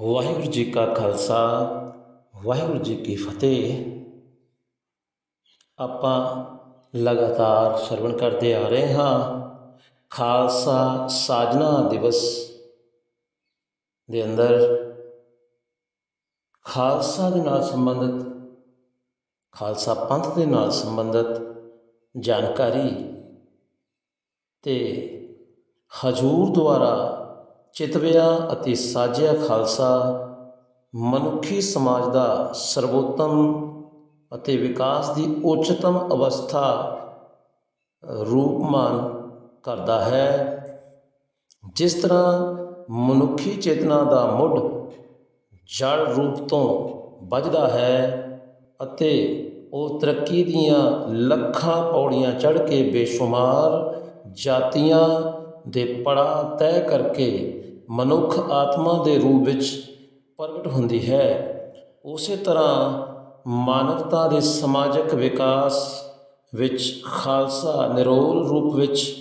ਵਾਹਿਗੁਰੂ ਜੀ ਕਾ ਖਾਲਸਾ, ਵਾਹਿਗੁਰੂ ਜੀ ਕੀ ਫਤਿਹ। ਆਪਾਂ ਲਗਾਤਾਰ ਸ਼ਰਵਣ ਕਰਦੇ ਆ ਰਹੇ ਹਾਂ। ਖਾਲਸਾ ਸਾਜਨਾ ਦਿਵਸ ਦੇ ਅੰਦਰ ਖਾਲਸਾ ਦੇ ਨਾਲ ਸੰਬੰਧਿਤ, ਖਾਲਸਾ ਪੰਥ ਦੇ ਨਾਲ ਸੰਬੰਧਿਤ ਜਾਣਕਾਰੀ ਤੇ ਹਜੂਰ ਦੁਆਰਾ ਚਿਤਵਿਆ ਅਤੇ ਸਾਜਿਆ ਖਾਲਸਾ ਮਨੁੱਖੀ ਸਮਾਜ ਦਾ ਸਰਵੋਤਮ ਅਤੇ ਵਿਕਾਸ ਦੀ ਉੱਚਤਮ ਅਵਸਥਾ ਰੂਪਮਾਨ ਕਰਦਾ ਹੈ। ਜਿਸ ਤਰ੍ਹਾਂ ਮਨੁੱਖੀ ਚੇਤਨਾ ਦਾ ਮੁੱਢ ਜੜ ਰੂਪ ਤੋਂ ਵੱਜਦਾ ਹੈ ਅਤੇ ਉਹ ਤਰੱਕੀ ਦੀਆਂ ਲੱਖਾਂ ਪੌੜੀਆਂ ਚੜ੍ਹ ਕੇ ਬੇਸ਼ੁਮਾਰ ਜਾਤੀਆਂ ਦੇ ਪੜਾਅ ਤੈਅ ਕਰਕੇ ਮਨੁੱਖ ਆਤਮਾ ਦੇ ਰੂਪ ਵਿੱਚ ਪ੍ਰਗਟ ਹੁੰਦੀ ਹੈ। ਉਸੇ ਤਰ੍ਹਾਂ ਮਾਨਵਤਾ ਦੇ ਸਮਾਜਿਕ ਵਿਕਾਸ ਵਿੱਚ ਖਾਲਸਾ ਨਿਰੋਲ ਰੂਪ ਵਿੱਚ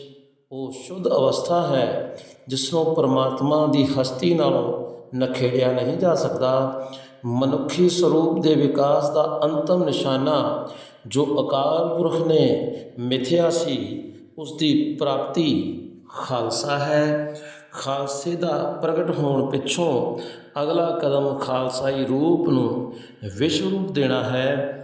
ਉਹ ਸ਼ੁੱਧ ਅਵਸਥਾ ਹੈ ਜਿਸ ਨੂੰ ਪਰਮਾਤਮਾ ਦੀ ਹਸਤੀ ਨਾਲੋਂ ਨਖੇੜਿਆ ਨਹੀਂ ਜਾ ਸਕਦਾ। ਮਨੁੱਖੀ ਸਰੂਪ ਦੇ ਵਿਕਾਸ ਦਾ ਅੰਤਮ ਨਿਸ਼ਾਨਾ ਜੋ ਅਕਾਲ ਪੁਰਖ ਨੇ ਮਿਥਿਆ ਸੀ ਉਸ ਦੀ ਪ੍ਰਾਪਤੀ ਖਾਲਸਾ ਹੈ। ਖਾਲਸੇ ਦਾ ਪ੍ਰਗਟ ਹੋਣ ਪਿੱਛੋਂ ਅਗਲਾ ਕਦਮ ਖਾਲਸਾਈ ਰੂਪ ਨੂੰ ਵਿਸ਼ਵ ਰੂਪ ਦੇਣਾ ਹੈ।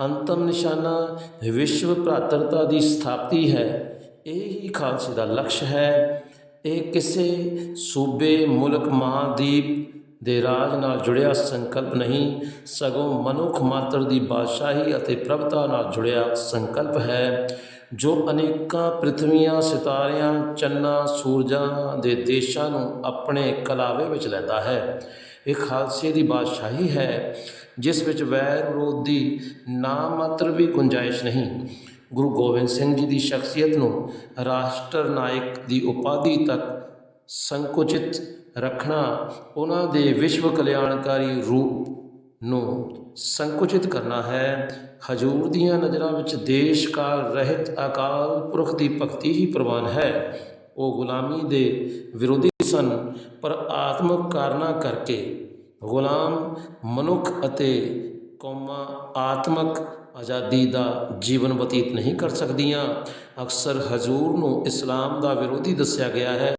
ਅੰਤਮ ਨਿਸ਼ਾਨਾ ਵਿਸ਼ਵ ਭਰਾਤਰਤਾ ਦੀ ਸਥਾਪਤੀ ਹੈ। ਇਹ ਹੀ ਖਾਲਸੇ ਦਾ ਲਕਸ਼ ਹੈ। ਇਹ ਕਿਸੇ ਸੂਬੇ, ਮੁਲਕ, ਮਹਾਦੀਪ ਦੇ ਰਾਜ ਨਾਲ ਜੁੜਿਆ ਸੰਕਲਪ ਨਹੀਂ, ਸਗੋਂ ਮਨੁੱਖ ਮਾਤਰ ਦੀ ਬਾਦਸ਼ਾਹੀ ਅਤੇ ਪ੍ਰਭਤਾ ਨਾਲ ਜੁੜਿਆ ਸੰਕਲਪ ਹੈ। ਜੋ ਅਨੇਕਾਂ ਪ੍ਰਿਥਵੀਆਂ, ਸਿਤਾਰਿਆਂ, ਚੰਨਾਂ, ਸੂਰਜਾਂ ਦੇ ਦੇਸ਼ਾਂ ਨੂੰ ਆਪਣੇ ਕਲਾਵੇ ਵਿੱਚ ਲੈਂਦਾ ਹੈ। ਇਹ ਖਾਲਸੇ ਦੀ ਬਾਦਸ਼ਾਹੀ ਹੈ, ਜਿਸ ਵਿੱਚ ਵੈਰ ਵਿਰੋਧ ਦੀ ਨਾਮਾਤਰ ਵੀ ਗੁੰਜਾਇਸ਼ ਨਹੀਂ। ਗੁਰੂ ਗੋਬਿੰਦ ਸਿੰਘ ਜੀ ਦੀ ਸ਼ਖਸੀਅਤ ਨੂੰ ਰਾਸ਼ਟਰ ਨਾਇਕ ਦੀ ਉਪਾਧੀ ਤੱਕ ਸੰਕੁਚਿਤ ਰੱਖਣਾ, ਉਹਨਾਂ ਦੇ ਵਿਸ਼ਵ ਕਲਿਆਣਕਾਰੀ ਰੂਪ ਨੂੰ ਸੰਕੁਚਿਤ ਕਰਨਾ ਹੈ। ਹਜੂਰ ਦੀਆਂ ਨਜ਼ਰਾਂ ਵਿੱਚ ਦੇਸ਼ ਕਾਲ ਰਹਿਤ ਅਕਾਲ ਪੁਰਖ ਦੀ ਭਗਤੀ ਹੀ ਪ੍ਰਵਾਨ ਹੈ। ਉਹ ਗੁਲਾਮੀ ਦੇ ਵਿਰੋਧੀ ਸਨ, ਪਰ ਆਤਮਿਕ ਕਾਰਨਾਂ ਕਰਕੇ ਗੁਲਾਮ, ਮਨੁੱਖ ਅਤੇ ਕੌਮਾਂ ਆਤਮਿਕ ਆਜ਼ਾਦੀ ਦਾ ਜੀਵਨ ਬਤੀਤ ਨਹੀਂ ਕਰ ਸਕਦੀਆਂ। ਅਕਸਰ ਹਜ਼ੂਰ ਨੂੰ ਇਸਲਾਮ ਦਾ ਵਿਰੋਧੀ ਦੱਸਿਆ ਗਿਆ ਹੈ।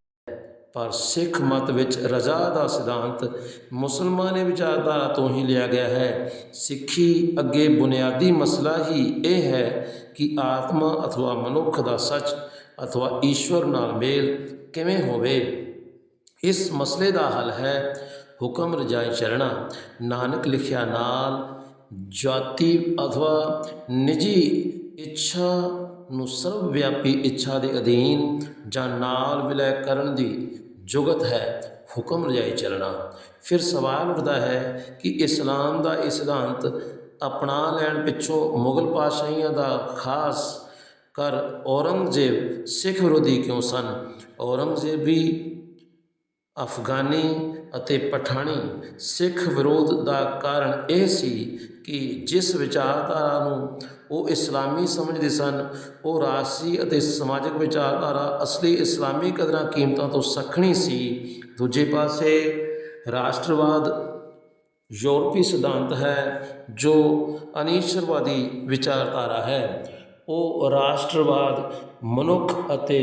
ਪਰ ਸਿੱਖ ਮਤ ਵਿੱਚ ਰਜ਼ਾ ਦਾ ਸਿਧਾਂਤ ਮੁਸਲਮਾਨੀ ਵਿਚਾਰਧਾਰਾ ਤੋਂ ਹੀ ਲਿਆ ਗਿਆ ਹੈ। ਸਿੱਖੀ ਅੱਗੇ ਬੁਨਿਆਦੀ ਮਸਲਾ ਹੀ ਇਹ ਹੈ ਕਿ ਆਤਮਾ ਅਥਵਾ ਮਨੁੱਖ ਦਾ ਸੱਚ ਅਥਵਾ ਈਸ਼ਵਰ ਨਾਲ ਮੇਲ ਕਿਵੇਂ ਹੋਵੇ। ਇਸ ਮਸਲੇ ਦਾ ਹੱਲ ਹੈ ਹੁਕਮ ਰਜਾਈ ਚਰਣਾ ਨਾਨਕ ਲਿਖਿਆ ਨਾਲ ਜਾਤੀ ਅਥਵਾ ਨਿੱਜੀ ਇੱਛਾ ਨੂੰ ਸਰਵ ਵਿਆਪੀ ਇੱਛਾ ਦੇ ਅਧੀਨ ਜਾਂ ਨਾਲ ਵਿਲੈ ਕਰਨ ਦੀ ਜੁਗਤ ਹੈ, ਹੁਕਮ ਰਜਾਈ ਚੱਲਣਾ। ਫਿਰ ਸਵਾਲ ਉੱਠਦਾ ਹੈ ਕਿ ਇਸਲਾਮ ਦਾ ਇਹ ਸਿਧਾਂਤ ਅਪਣਾ ਲੈਣ ਪਿੱਛੋਂ ਮੁਗਲ ਪਾਤਸ਼ਾਹੀਆਂ ਦਾ ਖਾਸ ਕਰ ਔਰੰਗਜ਼ੇਬ ਸਿੱਖ ਵਿਰੋਧੀ ਕਿਉਂ ਸਨ? ਔਰੰਗਜ਼ੇਬ ਵੀ ਅਫਗਾਨੀ ਅਤੇ ਪਠਾਣੀ ਸਿੱਖ ਵਿਰੋਧ ਦਾ ਕਾਰਨ ਇਹ ਸੀ ਕਿ ਜਿਸ ਵਿਚਾਰਧਾਰਾ ਨੂੰ ਉਹ ਇਸਲਾਮੀ ਸਮਝਦੇ ਸਨ, ਉਹ ਰਾਜਸੀ ਅਤੇ ਸਮਾਜਿਕ ਵਿਚਾਰਧਾਰਾ ਅਸਲੀ ਇਸਲਾਮੀ ਕਦਰਾਂ ਕੀਮਤਾਂ ਤੋਂ ਸਖਣੀ ਸੀ। ਦੂਜੇ ਪਾਸੇ, ਰਾਸ਼ਟਰਵਾਦ ਯੂਰਪੀ ਸਿਧਾਂਤ ਹੈ ਜੋ ਅਨੀਸ਼ਰਵਾਦੀ ਵਿਚਾਰਧਾਰਾ ਹੈ। ਉਹ ਰਾਸ਼ਟਰਵਾਦ, ਮਨੁੱਖ ਅਤੇ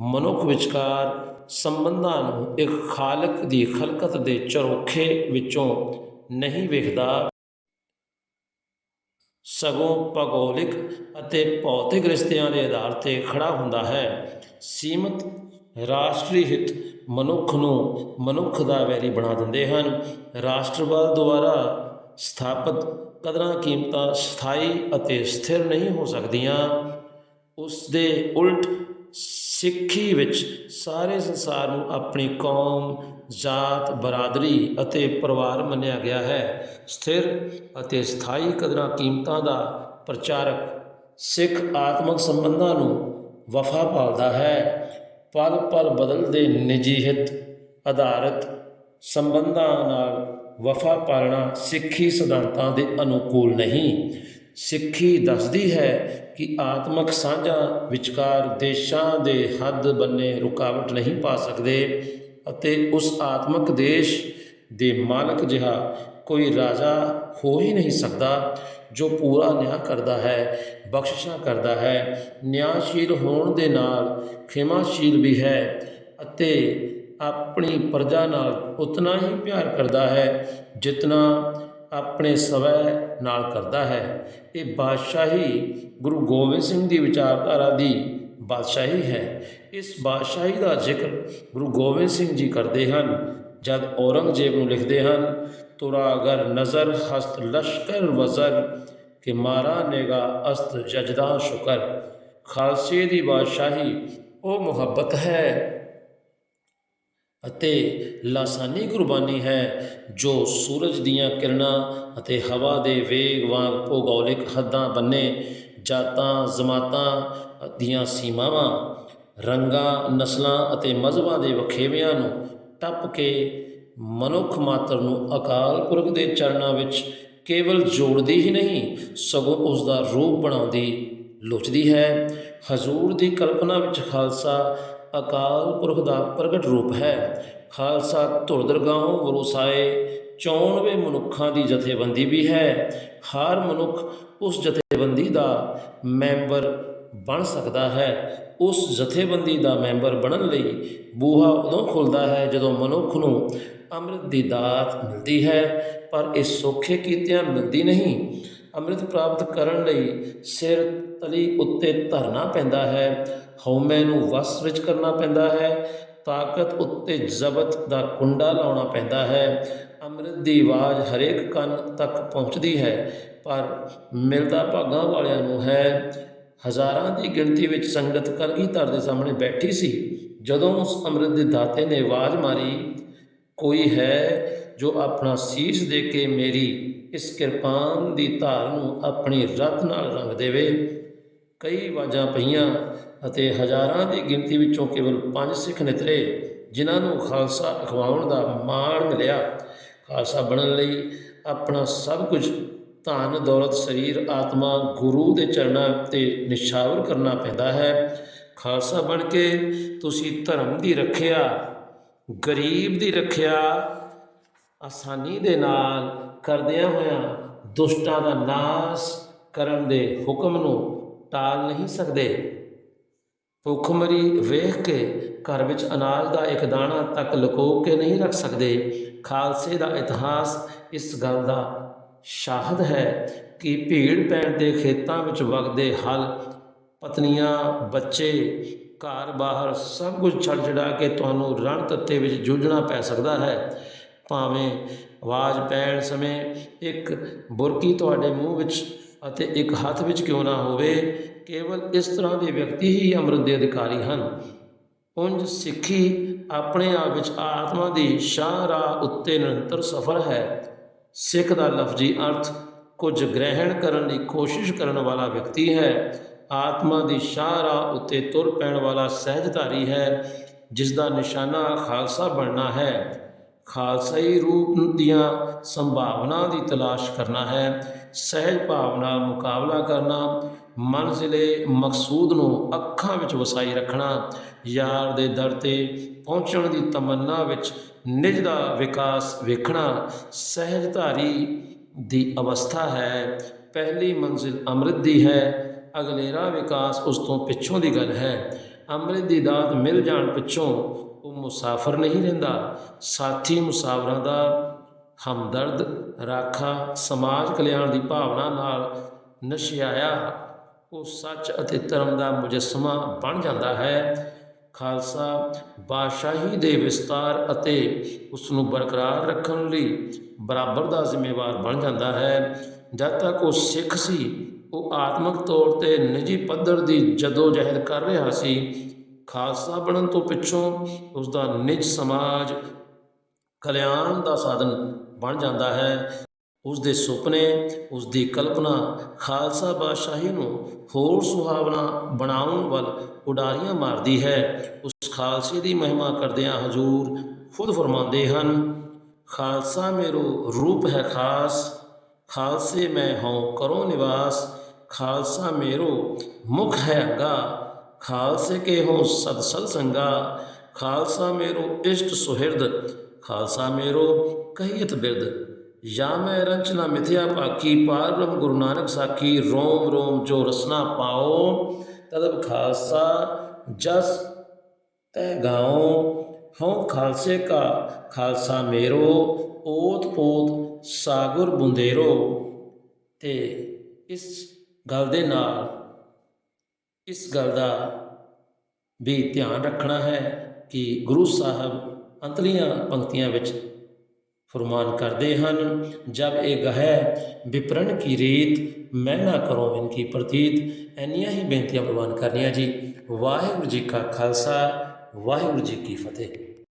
ਮਨੁੱਖ ਵਿਚਕਾਰ ਸੰਬੰਧਾਂ ਨੂੰ ਇੱਕ ਖਾਲਕ ਦੀ ਖਲਕਤ ਦੇ ਚਰੋਖੇ ਵਿੱਚੋਂ ਨਹੀਂ ਵੇਖਦਾ। ਸਗੋਂ ਭੂਗੋਲਿਕ ਅਤੇ ਭੌਤਿਕ ਰਿਸ਼ਤਿਆਂ ਦੇ ਆਧਾਰ ਤੇ ਖੜਾ ਹੁੰਦਾ ਹੈ। ਸੀਮਤ ਰਾਸ਼ਟਰੀ ਹਿੱਤ ਮਨੁੱਖ ਨੂੰ ਮਨੁੱਖ ਦਾ ਵੈਰੀ ਬਣਾ ਦਿੰਦੇ ਹਨ। ਰਾਸ਼ਟਰਵਾਦ ਦੁਆਰਾ ਸਥਾਪਿਤ ਕਦਰਾਂ ਕੀਮਤਾਂ ਸਥਾਈ ਅਤੇ ਸਥਿਰ ਨਹੀਂ ਹੋ ਸਕਦੀਆਂ, ਉਸ ਦੇ ਉਲਟ ਸਿੱਖੀ ਵਿੱਚ ਸਾਰੇ ਸੰਸਾਰ ਨੂੰ ਆਪਣੀ ਕੌਮ ਜਾਤ ਬਰਾਦਰੀ ਅਤੇ ਪਰਿਵਾਰ ਮੰਨਿਆ ਗਿਆ ਹੈ। ਸਥਿਰ ਅਤੇ ਸਥਾਈ ਕਦਰਾਂ ਕੀਮਤਾਂ ਦਾ ਪ੍ਰਚਾਰਕ ਸਿੱਖ ਆਤਮਿਕ ਸੰਬੰਧਾਂ ਨੂੰ ਵਫਾ ਪਾਲਦਾ ਹੈ। ਪਲ ਪਲ ਬਦਲਦੇ ਨਿੱਜੀ ਹਿੱਤ ਆਧਾਰਿਤ ਸੰਬੰਧਾਂ ਨਾਲ ਵਫਾ ਪਾਲਣਾ ਸਿੱਖੀ ਸਿਧਾਂਤਾਂ ਦੇ ਅਨੁਕੂਲ ਨਹੀਂ। ਸਿੱਖੀ ਦੱਸਦੀ ਹੈ ਕਿ ਆਤਮਿਕ ਸਾਂਝਾਂ ਵਿਚਕਾਰ ਦੇਸ਼ਾਂ ਦੇ ਹੱਦ ਬੰਨੇ ਰੁਕਾਵਟ ਨਹੀਂ ਪਾ ਸਕਦੇ। ਅਤੇ ਉਸ ਆਤਮਕ ਦੇਸ਼ ਦੇ ਮਾਲਕ ਜਿਹਾ ਕੋਈ ਰਾਜਾ ਹੋ ਹੀ ਨਹੀਂ ਸਕਦਾ, ਜੋ ਪੂਰਾ ਨਿਆਂ ਕਰਦਾ ਹੈ, ਬਖਸ਼ਿਸ਼ਾਂ ਕਰਦਾ ਹੈ। ਨਿਆਂਸ਼ੀਲ ਹੋਣ ਦੇ ਨਾਲ ਖਿਮਾਸ਼ੀਲ ਵੀ ਹੈ ਅਤੇ ਆਪਣੀ ਪ੍ਰਜਾ ਨਾਲ ਉਤਨਾ ਹੀ ਪਿਆਰ ਕਰਦਾ ਹੈ ਜਿਤਨਾ ਆਪਣੇ ਸਵੈ ਨਾਲ ਕਰਦਾ ਹੈ। ਇਹ ਬਾਦਸ਼ਾਹੀ ਗੁਰੂ ਗੋਬਿੰਦ ਸਿੰਘ ਦੀ ਵਿਚਾਰਧਾਰਾ ਦੀ ਬਾਦਸ਼ਾਹੀ ਹੈ। ਇਸ ਬਾਦਸ਼ਾਹੀ ਦਾ ਜ਼ਿਕਰ ਗੁਰੂ ਗੋਬਿੰਦ ਸਿੰਘ ਜੀ ਕਰਦੇ ਹਨ। ਜਦ ਔਰੰਗਜ਼ੇਬ ਨੂੰ ਲਿਖਦੇ ਹਨ ਤੁਰਾਗਰ ਨਜ਼ਰ ਹਸਤ ਲਸ਼ਕਰ ਵਜ਼ਰ, ਕਿ ਮਾਰਾ ਨੇਗਾ ਅਸਤ ਜਜਦਾ ਸ਼ੁਕਰ। ਖਾਲਸੇ ਦੀ ਬਾਦਸ਼ਾਹੀ ਉਹ ਮੁਹੱਬਤ ਹੈ ਅਤੇ ਲਾਸਾਨੀ ਕੁਰਬਾਨੀ ਹੈ, ਜੋ ਸੂਰਜ ਦੀਆਂ ਕਿਰਨਾਂ ਅਤੇ ਹਵਾ ਦੇ ਵੇਗ ਵਾਂਗ ਭੂਗੋਲਿਕ ਹੱਦਾਂ ਬੰਨੇ ਜਾਤਾਂ, ਜ਼ਮਾਤਾਂ ਦੀਆਂ ਸੀਮਾਵਾਂ, ਰੰਗਾਂ, ਨਸਲਾਂ ਅਤੇ ਮਜ਼ਹਬਾਂ ਦੇ ਵਖੇਵਿਆਂ ਨੂੰ ਟੱਪ ਕੇ ਮਨੁੱਖ ਮਾਤਰ ਨੂੰ ਅਕਾਲ ਪੁਰਖ ਦੇ ਚਰਨਾਂ ਵਿੱਚ ਕੇਵਲ ਜੋੜਦੀ ਹੀ ਨਹੀਂ, ਸਗੋਂ ਉਸ ਦਾ ਰੂਪ ਬਣਾਉਂਦੀ ਲੋਚਦੀ ਹੈ। ਹਜ਼ੂਰ ਦੀ ਕਲਪਨਾ ਵਿੱਚ ਖਾਲਸਾ ਅਕਾਲ ਪੁਰਖ ਦਾ ਪ੍ਰਗਟ ਰੂਪ ਹੈ। ਖਾਲਸਾ ਧੁਰ ਦਰਗਾਹੋਂ ਵਰੂਸਾਏ 94 ਮਨੁੱਖਾਂ ਦੀ ਜਥੇਬੰਦੀ ਵੀ ਹੈ। ਹਰ ਮਨੁੱਖ ਉਸ ਜਥੇਬੰਦੀ ਦਾ ਮੈਂਬਰ ਬਣ ਸਕਦਾ ਹੈ। ਉਸ ਜਥੇਬੰਦੀ ਦਾ ਮੈਂਬਰ ਬਣਨ ਲਈ ਬੂਹਾ ਉਦੋਂ ਖੁੱਲਦਾ ਹੈ ਜਦੋਂ ਮਨੁੱਖ ਨੂੰ ਅੰਮ੍ਰਿਤ ਦੀ ਦਾਤ ਮਿਲਦੀ ਹੈ, ਪਰ ਇਹ ਸੌਖੇ ਕੀਤਿਆਂ ਮਿਲਦੀ ਨਹੀਂ। ਅੰਮ੍ਰਿਤ ਪ੍ਰਾਪਤ ਕਰਨ ਲਈ ਸਿਰ ਤਲੀ ਉੱਤੇ ਧਰਨਾ ਪੈਂਦਾ ਹੈ, ਹਉਮੈ ਨੂੰ ਵਸ ਵਿੱਚ ਕਰਨਾ ਪੈਂਦਾ ਹੈ, ਤਾਕਤ ਉੱਤੇ ਜ਼ਬਤ ਦਾ ਕੁੰਡਾ ਲਾਉਣਾ ਪੈਂਦਾ ਹੈ। ਅੰਮ੍ਰਿਤ ਦੀ ਆਵਾਜ਼ ਹਰੇਕ ਕੰਨ ਤੱਕ ਪਹੁੰਚਦੀ ਹੈ, ਪਰ ਮਿਲਦਾ ਭਾਗਾਂ ਵਾਲਿਆਂ ਨੂੰ ਹੈ। ਹਜ਼ਾਰਾਂ ਦੀ ਗਿਣਤੀ ਵਿੱਚ ਸੰਗਤ ਕਰਗੀ ਧਰ ਦੇ ਸਾਹਮਣੇ ਬੈਠੀ ਸੀ। ਜਦੋਂ ਉਸ ਅੰਮ੍ਰਿਤ ਦੇ ਦਾਤੇ ਨੇ ਆਵਾਜ਼ ਮਾਰੀ, ਕੋਈ ਹੈ ਜੋ ਆਪਣਾ ਸੀਸ ਦੇ ਕੇ ਮੇਰੀ ਇਸ ਕਿਰਪਾਨ ਦੀ ਧਾਰ ਨੂੰ ਆਪਣੀ ਰਤ ਨਾਲ ਰੰਗ ਦੇਵੇ? ਕਈ ਆਵਾਜ਼ਾਂ ਪਈਆਂ ਅਤੇ ਹਜ਼ਾਰਾਂ ਦੀ ਗਿਣਤੀ ਵਿੱਚੋਂ ਕੇਵਲ ਪੰਜ ਸਿੱਖ ਨਿਤਰੇ ਜਿਨ੍ਹਾਂ ਨੂੰ ਖਾਲਸਾ ਅਖਵਾਉਣ ਦਾ ਮਾਣ ਮਿਲਿਆ। ਖਾਲਸਾ ਬਣਨ ਲਈ ਆਪਣਾ ਸਭ ਕੁਝ ਧਨ, ਦੌਲਤ, ਸਰੀਰ, ਆਤਮਾ ਗੁਰੂ ਦੇ ਚਰਨਾਂ ਤੇ ਨਿਸ਼ਾਵਰ ਕਰਨਾ ਪੈਂਦਾ ਹੈ। ਖਾਲਸਾ ਬਣ ਕੇ ਤੁਸੀਂ ਧਰਮ ਦੀ ਰੱਖਿਆ, ਗਰੀਬ ਦੀ ਰੱਖਿਆ, ਆਸਾਨੀ ਦੇ ਨਾਲ ਕਰਦਿਆਂ ਹੋਇਆਂ ਦੁਸ਼ਟਾਂ ਦਾ ਨਾਸ ਕਰਨ ਦੇ ਹੁਕਮ ਨੂੰ ਟਾਲ ਨਹੀਂ ਸਕਦੇ। ਭੁੱਖਮਰੀ ਵੇਖ ਕੇ ਘਰ ਵਿੱਚ ਅਨਾਜ ਦਾ ਇੱਕ ਦਾਣਾ ਤੱਕ ਲੁਕੋ ਕੇ ਨਹੀਂ ਰੱਖ ਸਕਦੇ। ਖਾਲਸੇ ਦਾ ਇਤਿਹਾਸ ਇਸ ਗੱਲ ਦਾ ਸ਼ਾਹਦ ਹੈ ਕਿ ਭੀੜ ਪੈਣ ਦੇ ਖੇਤਾਂ ਵਿੱਚ ਵਗਦੇ ਹਲ, ਪਤਨੀਆਂ, ਬੱਚੇ, ਘਰ ਬਾਹਰ ਸਭ ਕੁਝ ਛੱਡ ਛਡਾ ਕੇ ਤੁਹਾਨੂੰ ਰਣ ਤੱਤੇ ਵਿੱਚ ਜੂਝਣਾ ਪੈ ਸਕਦਾ ਹੈ। ਭਾਵੇਂ ਆਵਾਜ਼ ਪੈਣ ਸਮੇਂ ਇੱਕ ਬੁਰਕੀ ਤੁਹਾਡੇ ਮੂੰਹ ਵਿੱਚ ਅਤੇ ਇੱਕ ਹੱਥ ਵਿੱਚ ਕਿਉਂ ਨਾ ਹੋਵੇ, ਕੇਵਲ ਇਸ ਤਰ੍ਹਾਂ ਦੇ ਵਿਅਕਤੀ ਹੀ ਅੰਮ੍ਰਿਤ ਦੇ ਅਧਿਕਾਰੀ ਹਨ। ਉਂਝ ਸਿੱਖੀ ਆਪਣੇ ਆਪ ਵਿੱਚ ਆਤਮਾ ਦੀ ਸ਼ਾਹ ਰਾਹ ਉੱਤੇ ਨਿਰੰਤਰ ਸਫ਼ਰ ਹੈ। ਸਿੱਖ ਦਾ ਲਫ਼ਜ਼ੀ ਅਰਥ ਕੁਝ ਗ੍ਰਹਿਣ ਕਰਨ ਦੀ ਕੋਸ਼ਿਸ਼ ਕਰਨ ਵਾਲਾ ਵਿਅਕਤੀ ਹੈ। ਆਤਮਾ ਦੀ ਸ਼ਾਹ ਰਾਹ ਉੱਤੇ ਤੁਰ ਪੈਣ ਵਾਲਾ ਸਹਿਜਧਾਰੀ ਹੈ ਜਿਸ ਦਾ ਨਿਸ਼ਾਨਾ ਖਾਲਸਾ ਬਣਨਾ ਹੈ। ਖਾਲਸਾਈ ਰੂਪ ਦੀਆਂ ਸੰਭਾਵਨਾ ਦੀ ਤਲਾਸ਼ ਕਰਨਾ ਹੈ, ਸਹਿਜ ਭਾਵ ਨਾਲ ਮੁਕਾਬਲਾ ਕਰਨਾ ਮੰਜ਼ਿਲੇ ਮਕਸੂਦ ਨੂੰ ਅੱਖਾਂ ਵਿੱਚ ਵਸਾਈ ਰੱਖਣਾ, ਯਾਰ ਦੇ ਦਰ ਤੇ ਪਹੁੰਚਣ ਦੀ ਤਮੰਨਾ ਵਿੱਚ ਨਿਜ ਦਾ ਵਿਕਾਸ ਵੇਖਣਾ, ਸਹਿਜਧਾਰੀ ਦੀ ਅਵਸਥਾ ਹੈ, ਪਹਿਲੀ ਮੰਜ਼ਿਲ ਅੰਮ੍ਰਿਤ ਦੀ ਹੈ, ਅਗਲੇਰਾ ਵਿਕਾਸ ਉਸ ਤੋਂ ਪਿੱਛੋਂ ਦੀ ਗੱਲ ਹੈ। ਅੰਮ੍ਰਿਤ ਦੀ ਦਾਤ ਮਿਲ ਜਾਣ ਪਿੱਛੋਂ ਉਹ ਮੁਸਾਫਰ ਨਹੀਂ ਰਹਿੰਦਾ। ਸਾਥੀ ਮੁਸਾਫਰਾਂ ਦਾ ਹਮਦਰਦ, ਰਾਖਾ, ਸਮਾਜ ਕਲਿਆਣ ਦੀ ਭਾਵਨਾ ਨਾਲ ਨਸ਼ਿਆਇਆ ਉਹ ਸੱਚ ਅਤੇ ਧਰਮ ਦਾ ਮੁਜਸਮਾ ਬਣ ਜਾਂਦਾ ਹੈ। ਖਾਲਸਾ, ਬਾਦਸ਼ਾਹੀ ਦੇ ਵਿਸਤਾਰ ਅਤੇ ਉਸ ਨੂੰ ਬਰਕਰਾਰ ਰੱਖਣ ਲਈ ਬਰਾਬਰ ਦਾ ਜ਼ਿੰਮੇਵਾਰ ਬਣ ਜਾਂਦਾ ਹੈ। ਜਦ ਤੱਕ ਉਹ ਸਿੱਖ ਸੀ, ਉਹ ਆਤਮਿਕ ਤੌਰ ਤੇ ਨਿੱਜੀ ਪੱਧਰ ਦੀ ਜਦੋ ਜਹਿਦ ਕਰ ਰਿਹਾ ਸੀ ਖਾਲਸਾ ਬਣਨ ਤੋਂ ਪਿੱਛੋਂ ਉਸ ਦਾ ਨਿਜ ਸਮਾਜ ਕਲਿਆਣ ਦਾ ਸਾਧਨ ਬਣ ਜਾਂਦਾ ਹੈ। ਉਸ ਦੇ ਸੁਪਨੇ ਉਸ ਦੀ ਕਲਪਨਾ ਖਾਲਸਾ ਬਾਦਸ਼ਾਹੀ ਨੂੰ ਹੋਰ ਸੁਹਾਵਣਾ ਬਣਾਉਣ ਵੱਲ ਉਡਾਰੀਆਂ ਮਾਰਦੀ ਹੈ। ਉਸ ਖਾਲਸੇ ਦੀ ਮਹਿਮਾ ਕਰਦਿਆਂ ਹਜ਼ੂਰ ਖੁਦ ਫਰਮਾਉਂਦੇ ਹਨ, ਖਾਲਸਾ ਮੇਰੋ ਰੂਪ ਹੈ ਖਾਸ, ਖਾਲਸੇ ਮੈਂ ਹਉ ਕਰੋ ਨਿਵਾਸ, ਖਾਲਸਾ ਮੇਰੋ ਮੁਖ ਹੈ ਅੰਗਾ। ਖਾਲਸੇ ਕੇ ਹੋ ਸਦ ਸਦ ਸੰਗਾ ਖਾਲਸਾ ਮੇਰੋ ਇਸ਼ਟ ਸੁਹਿਰਦ ਖਾਲਸਾ ਮੇਰੋ ਕਹੀਤ ਬਿਰਦ ਜਾਂ ਮੈਂ ਰੰਚਨਾ ਮਿਥਿਆ ਪਾਕੀ ਪਾਰ ਬ੍ਰਹਮ ਗੁਰੂ ਨਾਨਕ ਸਾਖੀ ਰੋਮ ਰੋਮ ਜੋ ਰਸਨਾ ਪਾਓ ਤਦਬ ਖਾਲਸਾ ਜਸ ਤੈ ਗਾਉ ਹਉ ਖਾਲਸੇ ਕਾ ਖਾਲਸਾ ਮੇਰੋ ਓਤ ਪੋਤ ਸਾਗਰ ਬੁੰਦੇਰੋ ਤੇ ਇਸ ਗੱਲ ਦੇ ਨਾਲ ਇਸ ਗੱਲ ਦਾ ਵੀ ਧਿਆਨ ਰੱਖਣਾ ਹੈ ਕਿ ਗੁਰੂ ਸਾਹਿਬ ਅੰਤਲੀਆਂ ਪੰਕਤੀਆਂ ਵਿੱਚ ਫਰਮਾਨ ਕਰਦੇ ਹਨ, ਜਬ ਇਹ ਗਹਿ ਵਿਪਰਨ ਕੀ ਰੀਤ, ਮੈਂ ਨਾ ਕਰੋ ਇਨਕੀ ਪ੍ਰਤੀਤ। ਇੰਨੀਆਂ ਹੀ ਬੇਨਤੀਆਂ ਪ੍ਰਵਾਨ ਕਰਨੀਆਂ ਜੀ। ਵਾਹਿਗੁਰੂ ਜੀ ਕਾ ਖਾਲਸਾ, ਵਾਹਿਗੁਰੂ ਜੀ ਕੀ ਫਤਿਹ।